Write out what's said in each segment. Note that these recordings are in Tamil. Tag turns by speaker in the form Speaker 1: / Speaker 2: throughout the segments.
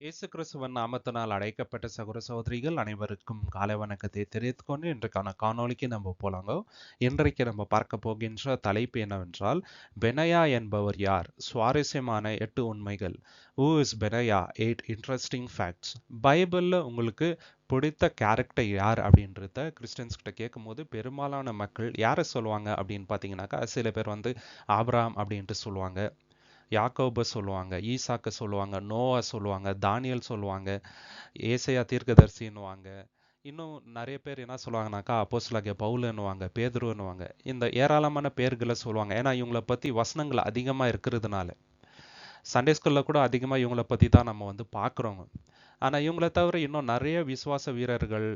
Speaker 1: இயேசு கிறிஸ்துவன் நாமத்தினால் அழைக்கப்பட்ட சகோதர சகோதரிகள் அனைவருக்கும் காலை வணக்கத்தை தெரிவித்துக்கொண்டு இன்றைக்கான காணொளிக்கு நம்ம போலாங்க. இன்றைக்கு நம்ம பார்க்க போகின்ற தலைப்பு என்னவென்றால் பெனயா என்பவர் யார்? சுவாரஸ்யமான எட்டு உண்மைகள். Who is Benaiah eight interesting facts பைபிளில் உங்களுக்கு பிடித்த கேரக்டர் யார் அப்படின்றத கிறிஸ்டின்ஸ் கிட்ட கேட்கும்போது பெரும்பாலான மக்கள் யாரை சொல்லுவாங்க? அப்படின்னு பார்த்தீங்கன்னாக்கா சில பேர் வந்து ஆப்ராம் அப்படின்ட்டு சொல்லுவாங்க. யாக்கோபை சொல்லுவாங்க ஈசாக்க சொல்லுவாங்க நோவா சொல்லுவாங்க தானியல் சொல்லுவாங்க ஏசையா தீர்க்கதர்சின்னுவாங்க. இன்னும் நிறைய பேர் என்ன சொல்லுவாங்கனாக்கா அப்போஸ்லாகிய பவுலுன்னுவாங்க பேதுருன்னுவாங்க. இந்த ஏராளமான பேர்களை சொல்லுவாங்க. ஏன்னா இவங்கள பற்றி வசனங்கள் அதிகமாக இருக்கிறதுனால. சண்டே ஸ்கூலில் கூட அதிகமாக இவங்கள பற்றி தான் நம்ம வந்து பார்க்குறோங்க ஆனால் இவங்களை தவிர இன்னும் நிறைய விசுவாச வீரர்கள்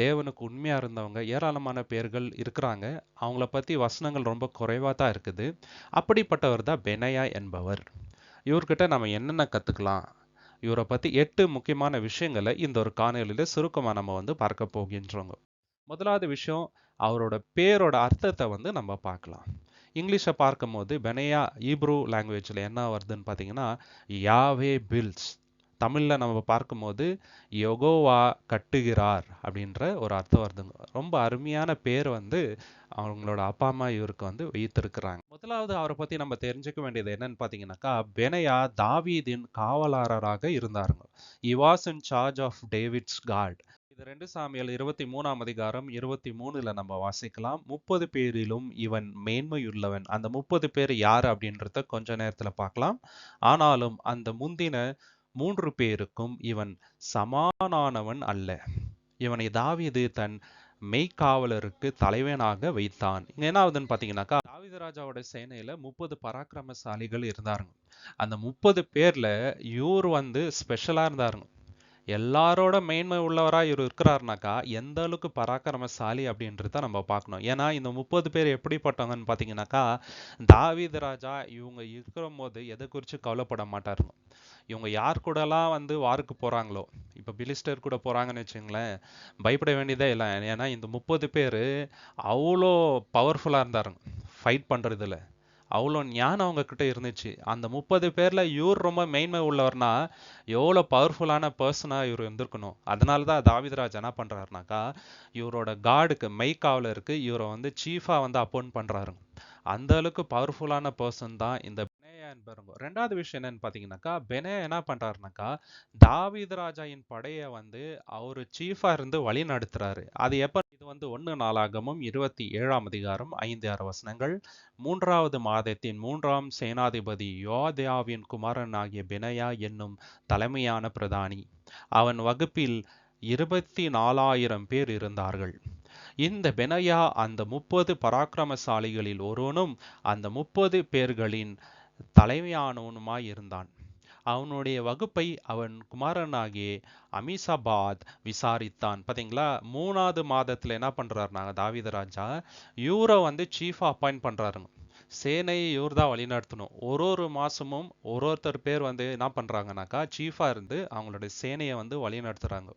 Speaker 1: தேவனுக்கு உண்மையாக இருந்தவங்க ஏராளமான பேர்கள் இருக்கிறாங்க. அவங்கள பற்றி வசனங்கள் ரொம்ப குறைவாக தான் இருக்குது. அப்படிப்பட்டவர் தான் பெனையா என்பவர். இவர்கிட்ட நம்ம என்னென்ன கற்றுக்கலாம் இவரை பற்றி எட்டு முக்கியமான விஷயங்களை இந்த ஒரு காணொலியில் சுருக்கமாக நம்ம வந்து பார்க்க போகின்றோங்க முதலாவது விஷயம் அவரோட பேரோட அர்த்தத்தை வந்து நம்ம பார்க்கலாம். இங்கிலீஷை பார்க்கும்போது பெனையா ஈப்ரூ லாங்குவேஜில் என்ன வருதுன்னு பார்த்தீங்கன்னா யாவே பில்ஸ். தமிழில் நம்ம பார்க்கும்போது யொகோவா கட்டுகிறார் அப்படின்ற ஒரு அர்த்தம் வருதுங்க. ரொம்ப அருமையான பேர் வந்து அவங்களோட அப்பா அம்மா இவருக்கு வந்து வைத்திருக்கிறாங்க. முதலாவது அவரை பற்றி நம்ம தெரிஞ்சுக்க வேண்டியது என்னன்னு பார்த்தீங்கன்னாக்கா பெனையா தாவீதின் காவலாளராக இருந்தாருங்க. He was in charge of David's guard இது ரெண்டு சாமியல் இருபத்தி மூணாம் அதிகாரம் இருபத்தி மூணுல நம்ம வாசிக்கலாம். முப்பது பேரிலும் இவன் மேன்மையுள்ளவன். அந்த முப்பது பேர் யார் அப்படின்றத கொஞ்ச நேரத்துல பார்க்கலாம். ஆனாலும் அந்த முந்தின மூன்று பேருக்கும் இவன் சமானானவன் அல்ல. இவனை தாவீது தன் மெய்க்காவலருக்கு தலைவனாக வைத்தான். இங்க என்ன ஆகுதுன்னு பாத்தீங்கன்னாக்கா தாவீது ராஜாவோட சேனையில முப்பது பராக்கிரமசாலிகள் இருந்தாருங்க. அந்த முப்பது பேர்ல இவர் வந்து ஸ்பெஷலா இருந்தாருங்க. எல்லாரோட மேன்மை உள்ளவராக இவர் இருக்கிறாருனாக்கா எந்த அளவுக்கு பராக்கிரமசாலி அப்படின்றத நம்ம பார்க்கணும். ஏன்னா இந்த முப்பது பேர் எப்படிப்பட்டவங்கன்னு பார்த்தீங்கன்னாக்கா தாவீது ராஜா இவங்க இருக்கிற போது எதை குறித்து கவலைப்பட மாட்டாருங்க இவங்க யார் கூடலாம் வந்து வாருக்கு போகிறாங்களோ இப்போ பிலிஸ்டர் கூட போகிறாங்கன்னு வச்சுங்களேன் பயப்பட வேண்டியதே இல்லை. ஏன்னா இந்த முப்பது பேர் அவ்வளோ பவர்ஃபுல்லாக இருந்தாருங்க. ஃபைட் பண்ணுறதுல அவ்வளோ ஞானம் அவங்கக்கிட்ட இருந்துச்சு. அந்த முப்பது பேரில் இவர் ரொம்ப மெயின்மை உள்ளவர்னா எவ்வளோ பவர்ஃபுல்லான பர்சனாக இவர் இருந்திருக்கணும். அதனால தான் தாவிதராஜ் என்ன பண்ணுறாருனாக்கா இவரோட காடுக்கு மெய்காவலருக்கு இவரை வந்து சீஃபாக வந்து அப்போன் பண்ணுறாரு அந்த அளவுக்கு பவர்ஃபுல்லான பர்சன் தான் இந்த பெனேயான் பாருங்க ரெண்டாவது விஷயம் என்னன்னு பார்த்தீங்கன்னாக்கா பெனே என்ன பண்ணுறாருனாக்கா தாவீது ராஜாயின் படையை வந்து அவர் சீஃபாக இருந்து வழி நடத்துறாரு. அது எப்போ இது வந்து ஒன்று நாளாகமும் இருபத்தி ஏழாம் அதிகாரம் ஐந்து ஆறு வசனங்கள். மூன்றாவது மாதத்தின் மூன்றாம் சேனாதிபதி யோதயாவின் குமாரன் ஆகிய பெனயா என்னும் தலைமையான பிரதானி. அவன் வகுப்பில் இருபத்தி நாலாயிரம் பேர் இருந்தார்கள். இந்த பெனயா அந்த முப்பது பராக்கிரமசாலிகளில் ஒருவனும் அந்த முப்பது பேர்களின் தலைமையானவனுமாய் இருந்தான். அவனுடைய வகுப்பை அவன் குமாரனாகிய அமிசாபாத் விசாரித்தான். பார்த்தீங்களா மூணாவது மாதத்தில் என்ன பண்ணுறாருனாங்க தாவிதராஜா ராஜா? வந்து சீஃப் அப்பாயிண்ட் பண்ணுறாருங்க சேனையை இவர் தான் வழிநடத்தணும் ஒரு ஒரு மாதமும் ஒரு ஒருத்தர் பேர் வந்து என்ன பண்ணுறாங்கனாக்கா சீஃபாக இருந்து அவங்களுடைய சேனையை வந்து வழிநடத்துகிறாங்க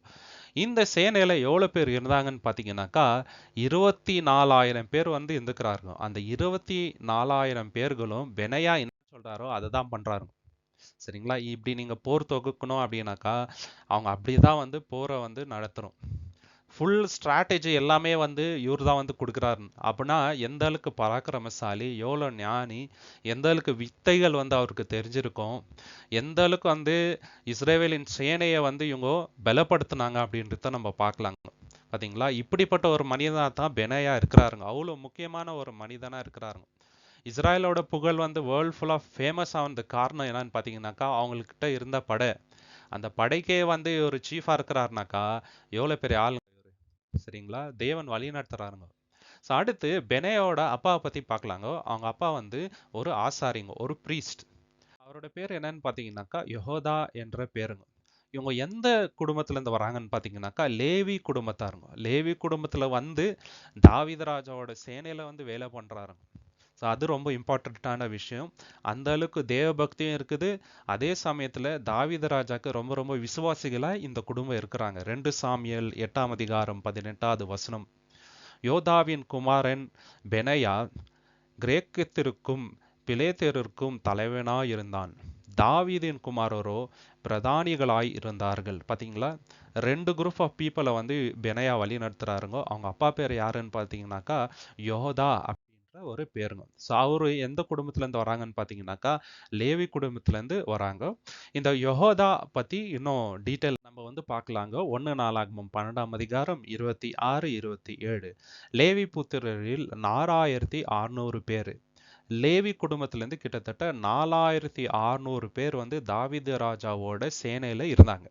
Speaker 1: இந்த சேனையில் எவ்வளோ பேர் இருந்தாங்கன்னு பார்த்தீங்கன்னாக்கா இருபத்தி நாலாயிரம் பேர் வந்து இருந்துக்கிறாருங்க. அந்த இருபத்தி நாலாயிரம் பேர்களும் பெனையா சொல்கிறாரோ அதை தான் பண்ணுறாருங்க சரிங்களா? இப்படி நீங்கள் போர் தொகுக்கணும் அப்படின்னாக்கா அவங்க அப்படி தான் வந்து போரை வந்து நடத்துகிறோம் ஃபுல் ஸ்ட்ராட்டஜி எல்லாமே வந்து இவர் தான் வந்து கொடுக்குறாரு அப்படின்னா எந்த அளவுக்கு பராக்கிரமசாலி எவ்வளோ ஞானி எந்த அளவுக்கு வித்தைகள் வந்து அவருக்கு தெரிஞ்சிருக்கும் எந்த அளவுக்கு வந்து இஸ்ரேவேலின் சேனையை வந்து இவங்க பலப்படுத்தினாங்க அப்படின்றத நம்ம பார்க்கலாங்க பார்த்தீங்களா இப்படிப்பட்ட ஒரு மனிதனாக தான் பெனையா இருக்கிறாருங்க. அவ்வளோ முக்கியமான ஒரு மனிதனாக இருக்கிறாருங்க. இஸ்ராயலோட புகழ் வந்து வேர்ல்ட் ஃபுல்லாக ஃபேமஸ் ஆனது காரணம் என்னன்னு பார்த்தீங்கன்னாக்கா அவங்கக்கிட்ட இருந்த படை. அந்த படைக்கே வந்து ஒரு சீஃபாக இருக்கிறாருனாக்கா எவ்வளோ பெரிய ஆள் சரிங்களா? தேவன் வழி நடத்துறாருங்க. ஸோ அடுத்து பெனையோட அப்பாவை பற்றி பார்க்கலாங்க. அவங்க அப்பா வந்து ஒரு ஆசாரிங்க ஒரு ப்ரீஸ்ட் அவரோட பேர் என்னன்னு பார்த்தீங்கன்னாக்கா யஹோதா என்ற பேருங்க. இவங்க எந்த குடும்பத்துலேருந்து வராங்கன்னு பார்த்தீங்கன்னாக்கா லேவி குடும்பத்தாருங்க. லேவி குடும்பத்தில் வந்து தாவிதராஜாவோட சேனையில் வந்து வேலை பண்ணுறாருங்க ஸோ அது ரொம்ப இம்பார்ட்டண்ட்டான விஷயம். அந்த அளவுக்கு தேவபக்தியும் இருக்குது. அதே சமயத்தில் தாவித ராஜாக்கு ரொம்ப ரொம்ப விசுவாசிகளாக இந்த குடும்பம் இருக்கிறாங்க. ரெண்டு சாமியல் எட்டாம் அதிகாரம் பதினெட்டாவது வசனம். யோதாவின் குமாரன் பெனையா கிரேக்கத்திற்கும் பிளேத்தேருக்கும் தலைவனாக இருந்தான் தாவீதின் குமாரரோ பிரதானிகளாய் இருந்தார்கள். பாத்தீங்களா? ரெண்டு குரூப் ஆஃப் பீப்புளை வந்து பெனையா வழி நடத்துறாருங்க அவங்க அப்பா பேர் யாருன்னு பார்த்தீங்கன்னாக்கா யோதா ஒரு பேருங்க ஸோ அவரு எந்த குடும்பத்துலேருந்து வராங்கன்னு பார்த்தீங்கன்னாக்கா லேவி குடும்பத்துலேருந்து வராங்க. இந்த யோகோதா பற்றி இன்னும் டீட்டெயில் நம்ம வந்து பார்க்கலாங்க. ஒன்று நாளாகமம் பன்னெண்டாம் அதிகாரம் இருபத்தி ஆறு இருபத்தி ஏழு. லேவி புத்திரரில் நாலாயிரத்தி அறுநூறு பேர். லேவி குடும்பத்திலேருந்து கிட்டத்தட்ட நாலாயிரத்தி அறுநூறு பேர் வந்து தாவித ராஜாவோட சேனையில் இருந்தாங்க.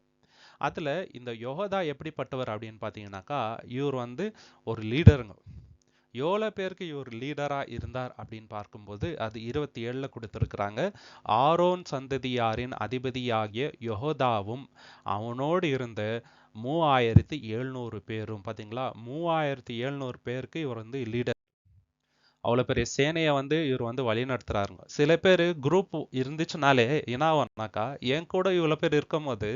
Speaker 1: அதில் இந்த யோகதா எப்படிப்பட்டவர் அப்படின்னு பார்த்தீங்கன்னாக்கா இவர் வந்து ஒரு லீடருங்க எவ்வளோ பேருக்கு இவர் லீடராக இருந்தார் அப்படின்னு பார்க்கும்போது அது இருபத்தி ஏழில் கொடுத்துருக்குறாங்க. ஆரோன் சந்ததியாரின் அதிபதியாகிய யொஹோதாவும் அவனோடு இருந்த மூவாயிரத்தி எழுநூறு பேரும் பார்த்தீங்களா மூவாயிரத்தி எழுநூறு பேருக்கு இவர் வந்து லீடர் அவ்வளோ பெரிய சேனையை வந்து இவர் வந்து வழிநடத்துறாருங்க. சில பேர் குரூப் இருந்துச்சுனாலே என்ன ஆகும்னாக்கா என் கூட இவ்வளோ பேர் இருக்கும்போது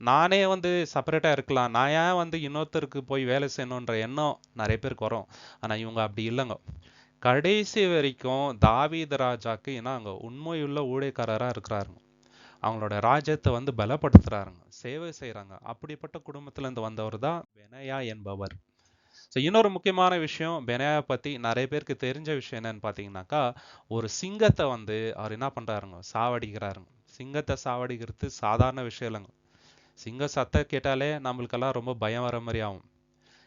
Speaker 1: நானே வந்து செப்பரேட்டாக இருக்கலாம். நான் ஏன் வந்து இன்னொருத்தருக்கு போய் வேலை செய்யணுன்ற எண்ணம் நிறைய பேருக்கு வரும். ஆனால் இவங்க அப்படி இல்லைங்க. கடைசி வரைக்கும் தாவீத ராஜாக்கு ஏன்னா அங்கே உண்மையுள்ள ஊழியக்காரராக இருக்கிறாருங்க. அவங்களோட ராஜ்யத்தை வந்து பலப்படுத்துறாருங்க. சேவை செய்கிறாங்க அப்படிப்பட்ட குடும்பத்திலேருந்து வந்தவர் தான் பெனயா என்பவர். ஸோ இன்னொரு முக்கியமான விஷயம் பெனயா பற்றி நிறைய பேருக்கு தெரிஞ்ச விஷயம் என்னன்னு பார்த்தீங்கன்னாக்கா ஒரு சிங்கத்தை வந்து அவர் என்ன பண்ணுறாருங்க சாவடிக்கிறாருங்க. சிங்கத்தை சாவடிக்கிறது சாதாரண விஷயம் இல்லைங்க. சிங்க சத்தம் கேட்டாலே நம்மளுக்கெல்லாம் ரொம்ப பயம் வர மாதிரி ஆகும்.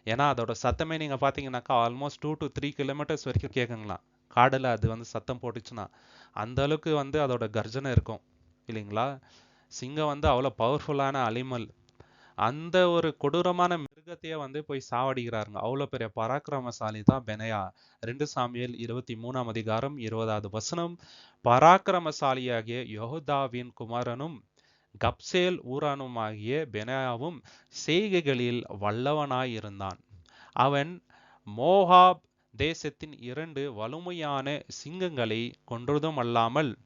Speaker 1: ஏன்னா அதோட சத்தமே நீங்கள் பார்த்தீங்கன்னாக்கா almost two to three kilometres வரைக்கும் கேட்குங்களாம் காடில் அது வந்து சத்தம் போட்டுச்சுன்னா அந்த அளவுக்கு வந்து அதோட கர்ஜனை இருக்கும். இல்லைங்களா? சிங்கம் வந்து அவ்வளோ பவர்ஃபுல்லான அலிமல் அந்த ஒரு கொடூரமான மிருகத்தையே வந்து போய் சாவடிக்கிறாருங்க. அவ்வளோ பெரிய பராக்கிரமசாலி தான் பெனையா. ரெண்டு சாமியில் இருபத்தி மூணாம் அதிகாரம் இருபதாவது வசனம். பராக்கிரமசாலியாகிய யோதாவின் குமாரனும் கப்சேல் ஊரானுமாகிய பெனாயாவும் செய்கைகளில் வல்லவனாயிருந்தான். அவன் மோகாப் தேசத்தின் இரண்டு வலுமையான சிங்கங்களை கொன்றதும் அல்லாமல்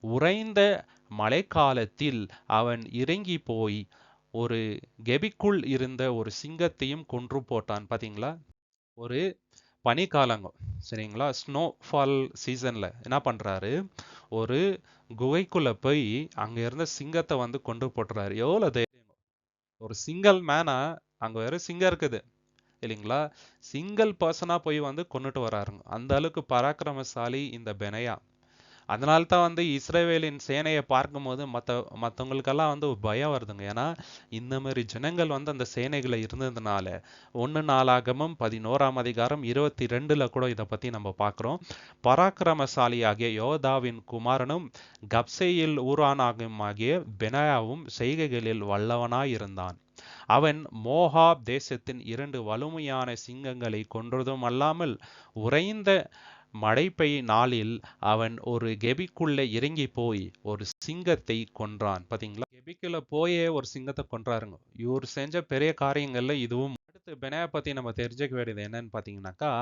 Speaker 1: உறைந்த மழைக்காலத்தில் அவன் இறங்கி போய் ஒரு கெபிக்குள் இருந்த ஒரு சிங்கத்தையும் கொன்று போட்டான். பாத்தீங்களா? ஒரு பனிக்காலங்க சரிங்களா? ஸ்னோஃபால் சீசனில் என்ன பண்ணுறாரு ஒரு குகைக்குள்ளே போய் அங்கே இருந்த சிங்கத்தை வந்து கொண்டு போட்டுறாரு. எவ்வளோ தைரியம் ஒரு சிங்கிள் மேனாக அங்கே வேறு சிங்கம் இருக்குது இல்லைங்களா? சிங்கிள் பர்சனாக போய் வந்து கொண்டுட்டு வராருங்க. அந்த அளவுக்கு பராக்கிரமசாலி இந்த பெனையா. அதனால தான் வந்து இஸ்ரேவேலின் சேனையை பார்க்கும்போது மற்ற மற்றவங்களுக்கெல்லாம் வந்து பயம் வருதுங்க. ஏன்னா இந்த மாதிரி ஜனங்கள் வந்து அந்த சேனைகளை இருந்ததுனால ஒன்று நாளாகமும் பதினோராம் அதிகாரம் இருபத்தி ரெண்டுல கூட இதை பத்தி நம்ம பார்க்குறோம். பராக்கிரமசாலியாகிய யோதாவின் குமாரனும் கப்சையில் ஊரானாகுமாகிய பெனாயாவும் செய்கைகளில் வல்லவனாயிருந்தான். அவன் மோஹாப் தேசத்தின் இரண்டு வலுமையான சிங்கங்களை கொன்றதும் அல்லாமல் உறைந்த மழை நாளில் அவன் ஒரு கெபிக்குள்ளே இறங்கி போய் ஒரு சிங்கத்தை கொன்றான். பார்த்தீங்களா கெபிக்குள்ள போயே ஒரு சிங்கத்தை கொன்றாருங்க. இவர் செஞ்ச பெரிய காரியங்கள்ல இதுவும். அடுத்து பெனாயா பத்தி நம்ம தெரிஞ்சுக்க வேண்டியது என்னன்னு பார்த்தீங்கன்னாக்கா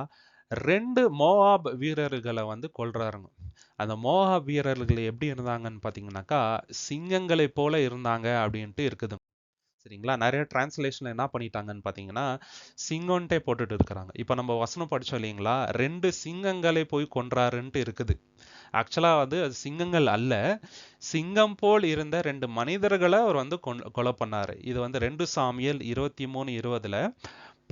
Speaker 1: ரெண்டு மோஹாப் வீரர்களை வந்து கொள்றாருங்க அந்த மோஹாப் வீரர்கள் எப்படி இருந்தாங்கன்னு பார்த்தீங்கன்னாக்கா சிங்கங்களை போல இருந்தாங்க அப்படின்ட்டு இருக்குது. சரிங்களா நிறைய டிரான்ஸ்லேஷன்ல என்ன பண்ணிட்டாங்கன்னு பார்த்தீங்கன்னா சிங்கம்ட்டே போட்டுட்டு இருக்கிறாங்க. இப்போ நம்ம வசனம் படிச்சோம் இல்லைங்களா? ரெண்டு சிங்கங்களை போய் கொன்றாருன்ட்டு இருக்குது. ஆக்சுவலா வந்து அது சிங்கங்கள் அல்ல. சிங்கம் போல் இருந்த ரெண்டு மனிதர்களை அவர் வந்து கொலை பண்ணாரு. இது வந்து ரெண்டு சாமியல் இருபத்தி மூணு இருபதுல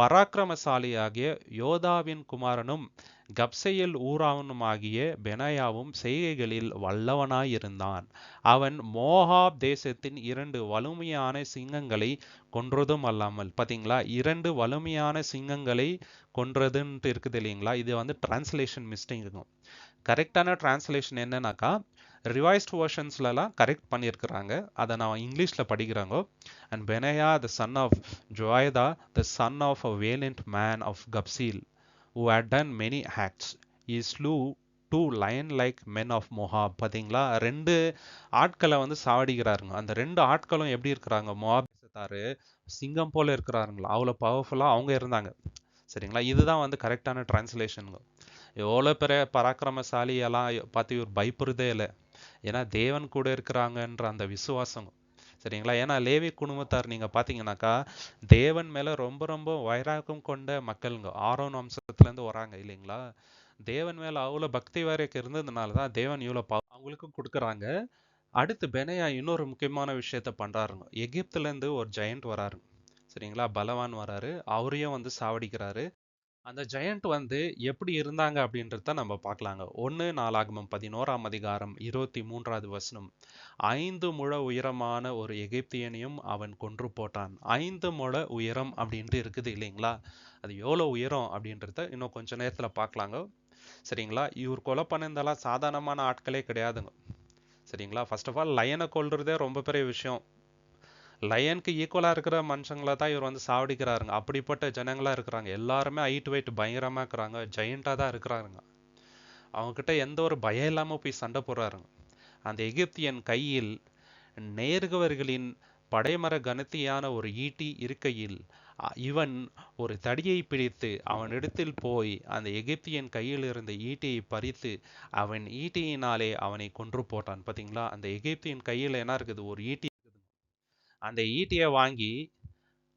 Speaker 1: பராக்கிரமசாலியாகிய யோதாவின் குமாரனும் கப்சையில் ஊராவனுமாகிய பெனாயாவும் செய்கைகளில் வல்லவனாயிருந்தான். அவன் மோகாப் தேசத்தின் இரண்டு வலிமையான சிங்கங்களை கொன்றதும் அல்லாமல் பார்த்தீங்களா இரண்டு வலிமையான சிங்கங்களை கொன்றதுன்ட்டு இருக்குது இல்லைங்களா இது வந்து டிரான்ஸ்லேஷன் மிஸ்டேக் கரெக்டான டிரான்ஸ்லேஷன் என்னன்னாக்கா ரிவைஸ்ட் வேர்ஷன்ஸ்லலாம் கரெக்ட் பண்ணியிருக்கிறாங்க. அதை நான் இங்கிலீஷில் படிக்கிறாங்க and Benaiah the son of Jehoiada the son of a valiant man of Kabzeel who had done many acts. He slew two lion like men of Moab பார்த்தீங்களா ரெண்டு ஆட்களை வந்து சாவடிக்கிறாருங்க. அந்த ரெண்டு ஆட்களும் எப்படி இருக்கிறாங்க? மொஹாப் சிங்கம் போல இருக்கிறாருங்களா? அவ்வளோ பவர்ஃபுல்லாக அவங்க இருந்தாங்க. சரிங்களா? இதுதான் வந்து கரெக்டான டிரான்ஸ்லேஷனுங்க எவ்வளோ பெரிய பராக்கிரமசாலி எல்லாம் பார்த்து இவர் பயப்படுறதே இல்லை. ஏன்னா தேவன் கூட இருக்கிறாங்கன்ற அந்த விசுவாசங்க சரிங்களா? ஏன்னா லேவி குடும்பத்தார் நீங்க பாத்தீங்கன்னாக்கா தேவன் மேல ரொம்ப ரொம்ப வைராகம் கொண்ட மக்களுங்க. ஆரோன் வம்சத்துல இருந்து வராங்க இல்லைங்களா? தேவன் மேல அவ்வளவு பக்தி வரைக்கும் இருந்ததுனால தான் தேவன் இவ்வளவு அவங்களுக்கும் கொடுக்குறாங்க. அடுத்து பெனையா இன்னொரு முக்கியமான விஷயத்த பண்ணுறாருங்க எகிப்துல இருந்து ஒரு ஜெயண்ட் வராரு. சரிங்களா? பலவான் வராரு. அவரையும் வந்து சாவடிக்கிறாரு. அந்த ஜெயண்ட் வந்து எப்படி இருந்தாங்க அப்படின்றத நம்ம பார்க்கலாங்க. ஒன்று நாலாகமம் பதினோராம் அதிகாரம் இருபத்தி மூன்றாவது வசனம். ஐந்து முழ உயரமான ஒரு எகிப்தியனையும் அவன் கொன்று போட்டான். ஐந்து முழ உயரம் அப்படின்ட்டு இருக்குது இல்லைங்களா? அது எவ்வளோ உயரம் அப்படின்றத இன்னும் கொஞ்ச நேரத்தில் பார்க்கலாங்க. சரிங்களா? இவர் கொலை பண்ணிருந்தாலாம் சாதாரணமான ஆட்களே கிடையாதுங்க. சரிங்களா? ஃபர்ஸ்ட் ஆஃப் ஆல் லயனை கொள்றதே ரொம்ப பெரிய விஷயம். லயனுக்கு ஈக்குவலாக இருக்கிற மனுஷங்களை தான் இவர் வந்து சாவடிக்கிறாருங்க. அப்படிப்பட்ட ஜனங்களா இருக்கிறாங்க. எல்லாருமே ஹைட் வெயிட் பயங்கரமாக இருக்கிறாங்க. ஜெயிண்டாக தான் இருக்கிறாருங்க. அவங்கக்கிட்ட எந்த ஒரு பயம் இல்லாமல் போய் சண்டை போடுறாருங்க. அந்த எகிப்தியன் கையில் நேர்கவர்களின் படைமர கனத்தியான ஒரு ஈட்டி இருக்கையில் இவன் ஒரு தடியை பிடித்து அவனிடத்தில் போய் அந்த எகிப்தியன் கையில் இருந்த ஈட்டியை பறித்து அவன் ஈட்டியினாலே அவனை கொன்று போட்டான். பாத்தீங்களா? அந்த எகிப்தியன் கையில் என்ன இருக்குது? ஒரு ஈட்டி அந்த ஈட்டியை வாங்கி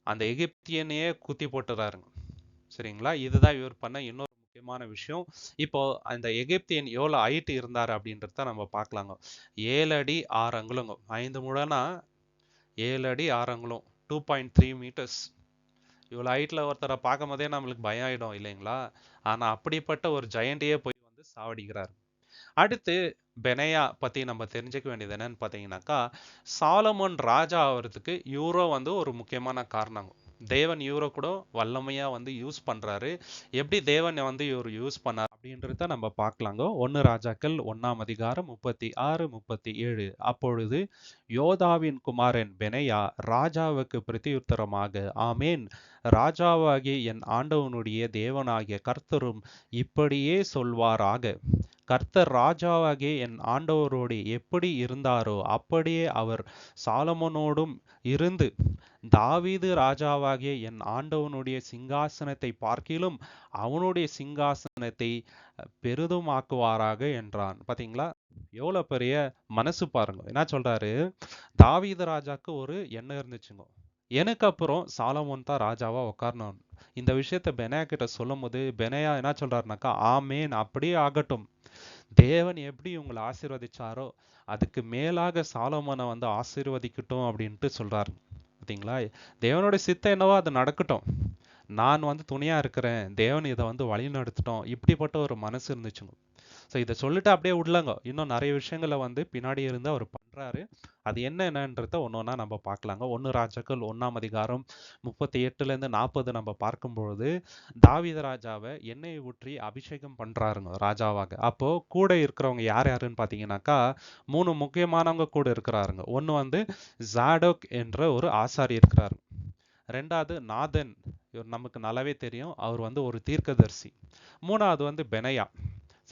Speaker 1: அந்த எகிப்தியனையே குத்தி போட்டுறாருங்க. சரிங்களா? இதுதான் இவர் பண்ண இன்னொரு முக்கியமான விஷயம். இப்போ அந்த எகிப்தியன் எவ்வளோ ஹைட் இருந்தார் அப்படின்றத நம்ம பார்க்கலாங்க. ஏழு அடி ஆறு அங்குலங்க ஐந்து முழனா ஏழு அடி ஆறு அங்குலம் டூ பாயிண்ட் த்ரீ மீட்டர்ஸ் இவ்வளோ ஹைட்டில் ஒருத்தரை பார்க்கும் போதே நம்மளுக்கு பயம் ஆயிடும் இல்லைங்களா? ஆனால் அப்படிப்பட்ட ஒரு ஜெயண்டையே போய் வந்து சாவடிக்கிறார். அடுத்து பெனையா பற்றி நம்ம தெரிஞ்சுக்க வேண்டியது என்னன்னு பார்த்தீங்கன்னாக்கா சாலமோன் ராஜா ஆகிறதுக்கு யூரோ வந்து ஒரு முக்கியமான காரணம். தேவன் யூரோ கூட வல்லமையா வந்து யூஸ் பண்றாரு. எப்படி தேவனை வந்து இவர் யூஸ் பண்ணார் அப்படின்றத நம்ம பார்க்கலாங்க ஒன்னு ராஜாக்கள் ஒன்றாம் அதிகாரம் முப்பத்தி ஆறு முப்பத்தி ஏழு. அப்பொழுது யோதாவின் குமாரன் பெனையா ராஜாவுக்கு பிரதியுத்தரமாக ஆமேன் ராஜாவாகிய என் ஆண்டவனுடைய தேவனாகிய கர்த்தரும் இப்படியே சொல்வாராக. கர்த்தர் ராஜாவாகிய என் ஆண்டவரோடு எப்படி இருந்தாரோ அப்படியே அவர் சாலமோனோடும் இருந்து தாவீது ராஜாவாகிய என் ஆண்டவனுடைய சிங்காசனத்தை பார்க்கிலும் அவனுடைய சிங்காசனத்தை பெரிதுமாக்குவாராக என்றான். பாத்தீங்களா? எவ்வளவு பெரிய மனசு பாருங்க. என்ன சொல்றாரு? தாவீது ராஜாக்கு ஒரு எண்ணம் இருந்துச்சுங்க. எனக்கு அப்புறம் சாலமோன் தான் ராஜாவா உட்காரணும் இந்த விஷயத்த பெனையா கிட்ட சொல்லும் போது பெனையா என்ன சொல்றாருனாக்கா ஆமேன் அப்படியே ஆகட்டும். தேவன் எப்படி உங்களை ஆசீர்வதிச்சாரோ அதுக்கு மேலாக சாலமோனை வந்து ஆசீர்வதிக்கட்டும் அப்படின்ட்டு சொல்றாரு. பார்த்தீங்களா தேவனோட சித்தம் என்னவோ அது நடக்கட்டும். நான் வந்து துணையா இருக்கிறேன். தேவன் இதை வந்து வழிநடத்தட்டும். இப்படிப்பட்ட ஒரு மனசு இருந்துச்சுங்க. ஸோ இதை சொல்லிட்டு அப்படியே விடலங்க இன்னும் நிறைய விஷயங்களை வந்து பின்னாடி இருந்து அவர் பண்றாரு அது என்ன என்னன்றத ஒன்று நம்ம பார்க்கலாங்க. ஒன்று ராஜாக்கள் ஒன்றாம் அதிகாரம் முப்பத்தி எட்டுலேருந்து நாற்பது நம்ம பார்க்கும்பொழுது தாவித ராஜாவை எண்ணெய் ஊற்றி அபிஷேகம் பண்றாருங்க ராஜாவாக. அப்போ கூட இருக்கிறவங்க யார் யாருன்னு பார்த்தீங்கன்னாக்கா மூணு முக்கியமானவங்க கூட இருக்கிறாருங்க. ஒன்று வந்து ஜாடோக் என்ற ஒரு ஆசாரி இருக்கிறாரு. ரெண்டாவது நாதன். இவர் நமக்கு நல்லாவே தெரியும். அவர் வந்து ஒரு தீர்க்கதரிசி. மூணாவது வந்து பெனையா.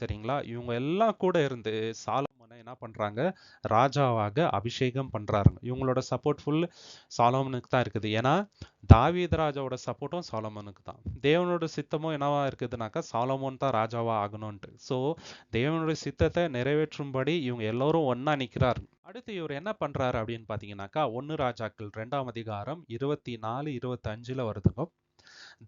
Speaker 1: சரிங்களா? இவங்க எல்லாம் கூட இருந்து சால என்ன பண்றாங்க? ராஜாவாக அபிஷேகம் பண்ணுறாருங்க இவங்களோட சப்போர்ட் ஃபுல் சாலோமனுக்கு தான் இருக்குது. ஏன்னா தாவீத் ராஜாவோட சப்போர்ட்டும் சாலோமனுக்கு தான். தேவனோட சித்தமும் என்னவா இருக்குதுனாக்கா சாலோமோன் தான் ராஜாவாக ஆகணும்ன்ட்டு. ஸோ தேவனோட சித்தத்தை நிறைவேற்றும்படி இவங்க எல்லோரும் ஒன்றா நிற்கிறாரு அடுத்து இவர் என்ன பண்றாரு அப்படின்னு பார்த்தீங்கன்னாக்கா ஒன்னு ராஜாக்கள் ரெண்டாம் அதிகாரம் இருபத்தி நாலு இருபத்தஞ்சில் வருதுங்க.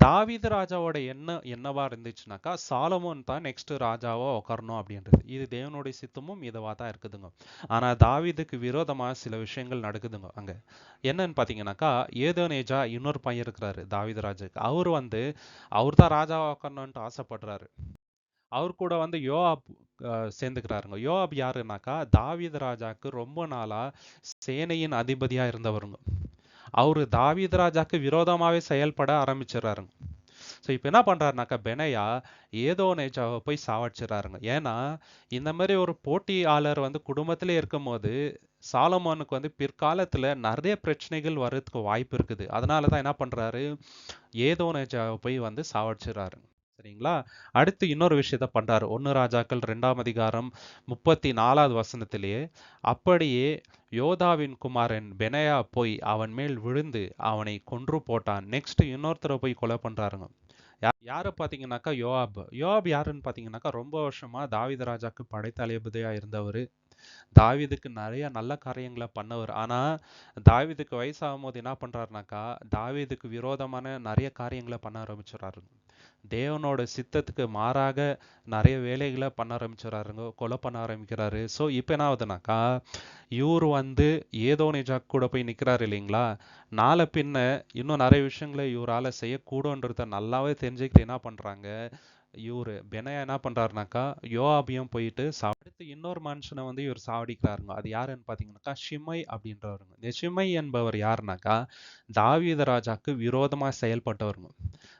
Speaker 1: தாவீது ராஜாவோட எண்ணம் என்னவா இருந்துச்சுனாக்கா சாலமோன் தான் நெக்ஸ்ட் ராஜாவா உட்காரணும் அப்படின்றது. இது தேவனுடைய சித்தமும் இதுவா தான் இருக்குதுங்க. ஆனா தாவீதுக்கு விரோதமாக சில விஷயங்கள் நடக்குதுங்க அங்க. என்னன்னு பாத்தீங்கன்னாக்கா ஏதோனேஜா இன்னொரு பையன் இருக்கிறாரு தாவீது ராஜாக்கு அவர் வந்து அவர் தான் ராஜாவா உட்காரணும்ட்டு ஆசைப்படுறாரு. அவர் கூட வந்து யோஆப் சேர்ந்துக்கிறாருங்க. யோஆப் யாருன்னாக்கா தாவீது ராஜாக்கு ரொம்ப நாளா சேனையின் அதிபதியா இருந்தவருங்க. அவர் தாவீது ராஜாக்கு விரோதமாகவே செயல்பட ஆரம்பிச்சிடறாருங்க. ஸோ இப்போ என்ன பண்றாருனாக்கா பெனையா ஏதோ நேஜாவை போய் சாவடிச்சிடறாருங்க. ஏன்னா இந்த மாதிரி ஒரு போட்டியாளர் வந்து குடும்பத்திலே இருக்கும்போது சாலமோனுக்கு வந்து பிற்காலத்தில் நிறைய பிரச்சனைகள் வர்றதுக்கு வாய்ப்பு இருக்குது. அதனால தான் என்ன பண்றாரு? ஏதோ நேஜாவை போய் வந்து சாவடிச்சிடறாரு சரிங்களா? அடுத்து இன்னொரு விஷயத்த பண்றாரு. ஒன்னு ராஜாக்கள் ரெண்டாம் அதிகாரம் முப்பத்தி நாலாவது வசனத்திலேயே அப்படியே யோதாவின் குமாரன் பெனையா போய் அவன் மேல் விழுந்து அவனை கொன்று போட்டான். நெக்ஸ்ட் இன்னொருத்தரை போய் கொலை பண்றாருங்க. யாரை பார்த்தீங்கன்னாக்கா? யோஆப் யோவாப் யாருன்னு பார்த்தீங்கன்னாக்கா? ரொம்ப வருஷமா தாவித ராஜாக்கு படைத்தளபதியாக இருந்தவர். தாவிதுக்கு நிறைய நல்ல காரியங்களை பண்ணவர். ஆனா தாவிதுக்கு வயசாகும் போது என்ன பண்றாருனாக்கா? தாவீதுக்கு விரோதமான நிறைய காரியங்களை பண்ண ஆரம்பிச்சிடறாரு. தேவனோட சித்தத்துக்கு மாறாக நிறைய வேலைகளை பண்ண ஆரம்பிச்சிடறாருங்க கொலை பண்ண ஆரம்பிக்கிறாரு. ஸோ இப்போ என்ன ஆகுதுனாக்கா இவர் வந்து ஏதோ நிஜாக் கூட போய் நிற்கிறாரு இல்லைங்களா? நாளை பின்ன இன்னும் நிறைய விஷயங்களை இவரால் செய்யக்கூடன்றத நல்லாவே தெரிஞ்சுக்கிட்டு என்ன பண்ணுறாங்க இவரு பெனையா என்ன பண்றாருனாக்கா யோவாபியும் போயிட்டு அடுத்து இன்னொரு மனுஷனை வந்து இவர் சாவடிக்கிறாருங்க. அது யாருன்னு பாத்தீங்கன்னாக்கா ஷிமை அப்படின்றவருங்க. இந்த ஷிமை என்பவர் யாருனாக்கா தாவீத ராஜாக்கு விரோதமா செயல்பட்டவருங்க.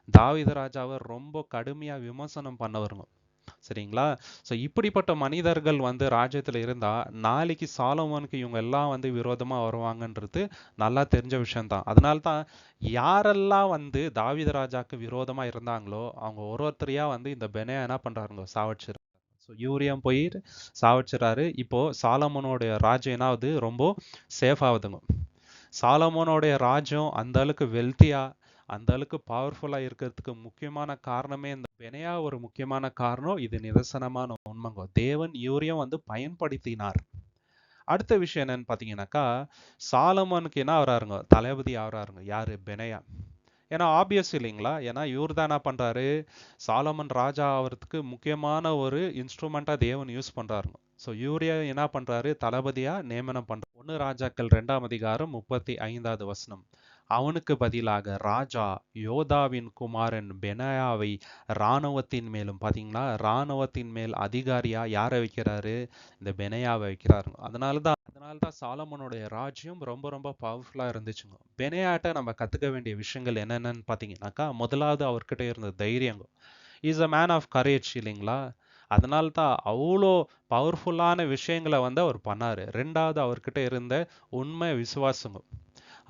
Speaker 1: தாவீத ராஜாவை ரொம்ப கடுமையா விமர்சனம் பண்ணவருங்க. சரிங்களா? ஸோ இப்படிப்பட்ட மனிதர்கள் வந்து ராஜ்யத்தில் இருந்தால் நாளைக்கு சாலமோனுக்கு இவங்க எல்லாம் வந்து விரோதமாக வருவாங்கன்றது நல்லா தெரிஞ்ச விஷயம்தான். அதனால தான் யாரெல்லாம் வந்து தாவித ராஜாக்கு விரோதமாக இருந்தாங்களோ அவங்க ஒரு ஒருத்தரையா வந்து இந்த பெனையா என்ன பண்ணுறாருங்க சாவடிச்சிரு ஸோ யூரியம் போய் சாவடிச்சிடறாரு இப்போ சாலமோனோடைய ராஜ்யம் என்னாவது? ரொம்ப சேஃப் ஆகுதுங்க. சாலமோனோடைய ராஜ்யம் அந்த அளவுக்கு வெல்த்தியாக அந்த அளவுக்கு பவர்ஃபுல்லாக இருக்கிறதுக்கு முக்கியமான காரணமே இந்த பெனையா ஒரு முக்கியமான காரணம் இது நிதர்சனமான உண்மைங்க. தேவன் இவரையும் வந்து பயன்படுத்தினார். அடுத்த விஷயம் என்னன்னு பார்த்தீங்கன்னாக்கா சாலமோனுக்கு என்ன ஆகுறாருங்க? தளபதி ஆகுறாருங்க. யாரு? பெனையா. ஏன்னா ஆப்வியஸ் இல்லைங்களா? ஏன்னா இவர் தான் என்ன பண்றாரு? சாலமன் ராஜா ஆகிறதுக்கு முக்கியமான ஒரு இன்ஸ்ட்ருமெண்ட்டா தேவன் யூஸ் பண்றாருங்க. ஸோ யூரியா என்ன பண்றாரு? தளபதியா நியமனம் பண்றாரு ஒன்னு ராஜாக்கள் ரெண்டாம் அதிகாரம் முப்பத்தி ஐந்தாவது வசனம். அவனுக்கு பதிலாக ராஜா யோதாவின் குமாரன் பெனாயாவை இராணுவத்தின் மேலும் பார்த்தீங்கன்னா இராணுவத்தின் மேல் அதிகாரியா யாரை வைக்கிறாரு? இந்த பெனையாவை வைக்கிறாரு. அதனால தான் அதனால தான் சாலமோனுடைய ராஜ்யம் ரொம்ப ரொம்ப பவர்ஃபுல்லாக இருந்துச்சுங்க. பெனையாட்ட நம்ம கற்றுக்க வேண்டிய விஷயங்கள் என்னென்னு பார்த்தீங்கன்னாக்கா முதலாவது அவர்கிட்ட இருந்த தைரியங்க is a man of courage இல்லைங்களா? அதனால தான் அவ்வளோ பவர்ஃபுல்லான விஷயங்களை வந்து அவர் பண்ணாரு. ரெண்டாவது அவர்கிட்ட இருந்த உண்மை விசுவாசங்க.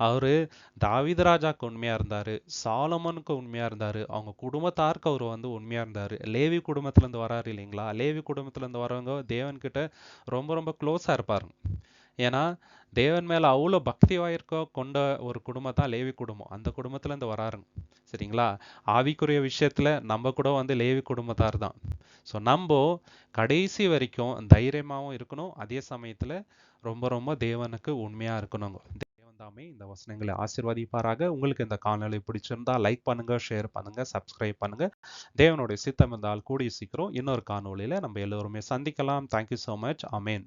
Speaker 1: அவர் தாவீது உண்மையாக இருந்தார் சாலமனுக்கு உண்மையாக இருந்தார் அவங்க குடும்பத்தாருக்கு அவர் வந்து உண்மையாக இருந்தார். லேவி குடும்பத்துலேருந்து வராரு இல்லைங்களா? லேவி குடும்பத்துலேருந்து வரவங்க தேவன்கிட்ட ரொம்ப ரொம்ப க்ளோஸாக இருப்பாருங்க ஏன்னா தேவன் மேலே அவ்வளோ பக்தி வாயிருக்க கொண்ட ஒரு குடும்பம் தான் லேவி குடும்பம். அந்த குடும்பத்துலேருந்து வராருங்க சரிங்களா? ஆவிக்குரிய விஷயத்தில் நம்ம கூட வந்து லேவி குடும்பத்தார் தான். ஸோ நம்ம கடைசி வரைக்கும் தைரியமாகவும் இருக்கணும். அதே சமயத்தில் ரொம்ப ரொம்ப தேவனுக்கு உண்மையாக இருக்கணுங்க. தாமே இந்த வசனங்களை ஆசிர்வதிப்பாராக. உங்களுக்கு இந்த காணொலி பிடிச்சிருந்தா லைக் பண்ணுங்க ஷேர் பண்ணுங்க சப்ஸ்கிரைப் பண்ணுங்க. தேவனுடைய சித்தம் இருந்தால் கூடிய சீக்கிரம் இன்னொரு காணொளியில நம்ம எல்லோருமே சந்திக்கலாம். தேங்க்யூ ஸோ மச் அமேன்